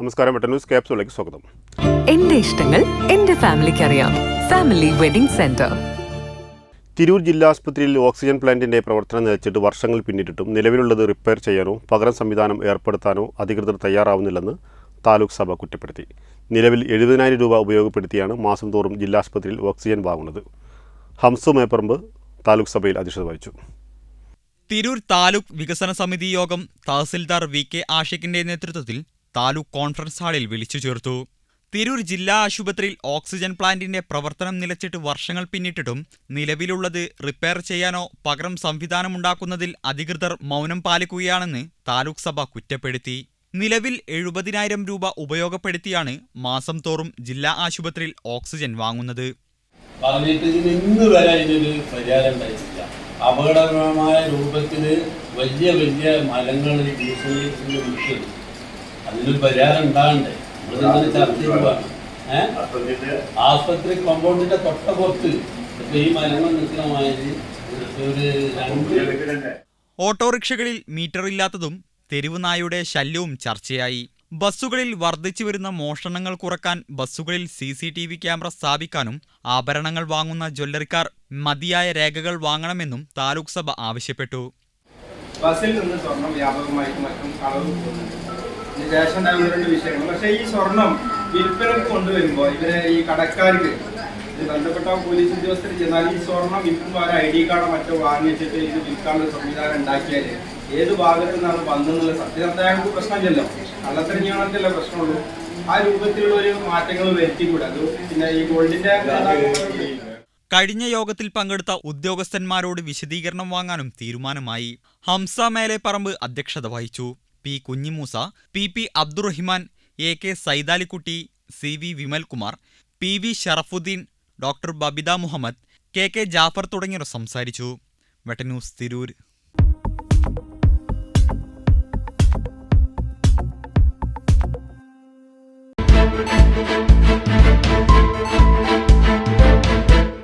നമസ്കാരം വെട്ട ന്യൂസ് ക്യാപ്സുകളിലേക്ക് സ്വാഗതം. എന്റെ ഇഷ്ടങ്ങൾ എന്റെ ഫാമിലിക്ക് അറിയാം ഫാമിലി വെഡിംഗ് സെന്റർ. തിരൂർ ജില്ലാ ആശുപത്രിയിൽ ഓക്സിജൻ പ്ലാന്റിന്റെ പ്രവർത്തനം നിലച്ചിട്ട് വർഷങ്ങൾ പിന്നിട്ടിട്ടും നിലവിലുള്ളത് റിപ്പയർ ചെയ്യാനോ പകരം സംവിധാനം ഏർപ്പെടുത്താനോ അധികൃതർ തയ്യാറാവുന്നില്ലെന്ന് താലൂക്ക് സഭ കുറ്റപ്പെടുത്തി. നിലവിൽ എഴുപതിനായിരം രൂപ ഉപയോഗപ്പെടുത്തിയാണ് മാസം തോറും ജില്ലാ ആശുപത്രിയിൽ ഓക്സിജൻ വാങ്ങുന്നത്. ഹംസു മേപ്പറമ്പ് താലൂക്ക് സഭയിൽ അധ്യക്ഷത വഹിച്ചു. തിരൂർ താലൂക്ക് വികസന സമിതി യോഗം തഹസിൽദാർ വി കെ ആഷിഖിന്റെ നേതൃത്വത്തിൽ താലൂക്ക് കോൺഫറൻസ് ഹാളിൽ വിളിച്ചു ചേർത്തു. തിരൂർ ജില്ലാ ആശുപത്രിയിൽ ഓക്സിജൻ പ്ലാന്റിന്റെ പ്രവർത്തനം നിലച്ചിട്ട് വർഷങ്ങൾ പിന്നിട്ടിട്ടും നിലവിലുള്ളത് റിപ്പയർ ചെയ്യാനോ പകരം സംവിധാനമുണ്ടാക്കുന്നതിൽ അധികൃതർ മൗനം പാലിക്കുകയാണെന്ന് താലൂക്ക് സഭ കുറ്റപ്പെടുത്തി. നിലവിൽ എഴുപതിനായിരം രൂപ ഉപയോഗപ്പെടുത്തിയാണ് മാസം തോറും ജില്ലാ ആശുപത്രിയിൽ ഓക്സിജൻ വാങ്ങുന്നത്. അപകടകരമായ രൂപത്തിൽ വലിയ വലിയ മരങ്ങൾ വിട്ട്. അതിനൊരു പരിഹാരം ഉണ്ടാകണ്ടേ? നമ്മളിങ്ങനെ ചർച്ച ചെയ്യുവാണ് ആസ്പത്രി കോമ്പൗണ്ടിന്റെ തൊട്ടപ്പുറത്ത് ഇപ്പൊ ഈ മരങ്ങൾ നിൽക്കുന്ന മാതിരി ഒരു രണ്ട് ഓട്ടോറിക്ഷകളിൽ മീറ്റർ ഇല്ലാത്തതും തെരുവ് നായയുടെ ശല്യവും ചർച്ചയായി. ബസ്സുകളിൽ വർദ്ധിച്ചു വരുന്ന മോഷണങ്ങൾ കുറയ്ക്കാൻ ബസ്സുകളിൽ C C T V camera സ്ഥാപിക്കാനും ആഭരണങ്ങൾ വാങ്ങുന്ന ജ്വല്ലറിക്കാർ മതിയായ രേഖകൾ വാങ്ങണമെന്നും താലൂക്ക് സഭ ആവശ്യപ്പെട്ടു. ബസ്സിൽ നിന്ന് സ്വർണം വ്യാപകമായിട്ട് മറ്റും കളവ് പോകുന്നുണ്ട്. ശേഷം ഉണ്ടാകുന്ന രണ്ട് വിഷയങ്ങൾ. പക്ഷേ ഈ സ്വർണം വിൽപ്പനക്ക് കൊണ്ടുവരുമ്പോൾ ഇവരെ ഈ കടക്കാർക്ക് ബന്ധപ്പെട്ട പോലീസ് ഉദ്യോഗസ്ഥർ ചെന്നാൽ ഈ സ്വർണം വിൽക്കുമ്പോൾ ഒരു ഐ ഡി കാർഡോ മറ്റോ വാങ്ങിച്ചിട്ട് ഇത് വിൽക്കാനുള്ള സംവിധാനം ഉണ്ടാക്കിയാൽ ഏത് ഭാഗത്തു നിന്നാണ് വന്നെന്നുള്ള സത്യസന്ധമായ പ്രശ്നമില്ലല്ലോ. കള്ളത്തരഞ്ഞാണല്ലോ പ്രശ്നമുള്ളൂ. ആ രൂപത്തിലുള്ള ഒരു മാറ്റങ്ങൾ വരുത്തിക്കൂടെ? അത് പിന്നെ ഈ ഗോൾഡിന്റെ കഴിഞ്ഞ യോഗത്തിൽ പങ്കെടുത്ത ഉദ്യോഗസ്ഥന്മാരോട് വിശദീകരണം വാങ്ങാനും തീരുമാനമായി. ഹംസ മേലെ പറമ്പ് അധ്യക്ഷത വഹിച്ചു. P Kunhimoosa P P Abdurahiman A K Saithalikutty C V Vimalkumar P V Sharafuddin doctor Babitha Muhammad K K Jafar തുടങ്ങിയവർ സംസാരിച്ചു. വെട്ടന്യൂസ് തിരൂർ.